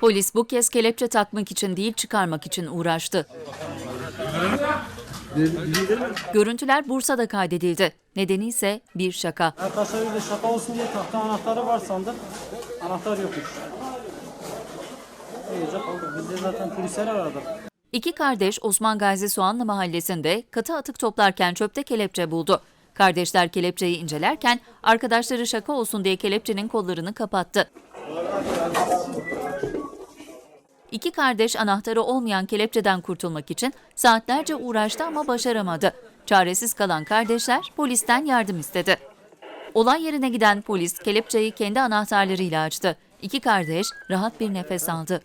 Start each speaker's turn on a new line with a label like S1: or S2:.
S1: Polis bu kez kelepçe takmak için değil çıkarmak için uğraştı. Görüntüler Bursa'da kaydedildi. Nedeni ise bir şaka.
S2: Bir de şaka olsun diye tahta anahtarı var sandık. Anahtar yokmuş. İyice kaldık. Biz de zaten polisleri aradık.
S1: İki kardeş Osman Gazi Soğanlı mahallesinde katı atık toplarken çöpte kelepçe buldu. Kardeşler kelepçeyi incelerken arkadaşları şaka olsun diye kelepçenin kollarını kapattı. İki kardeş anahtarı olmayan kelepçeden kurtulmak için saatlerce uğraştı ama başaramadı. Çaresiz kalan kardeşler polisten yardım istedi. Olay yerine giden polis kelepçeyi kendi anahtarlarıyla açtı. İki kardeş rahat bir nefes aldı.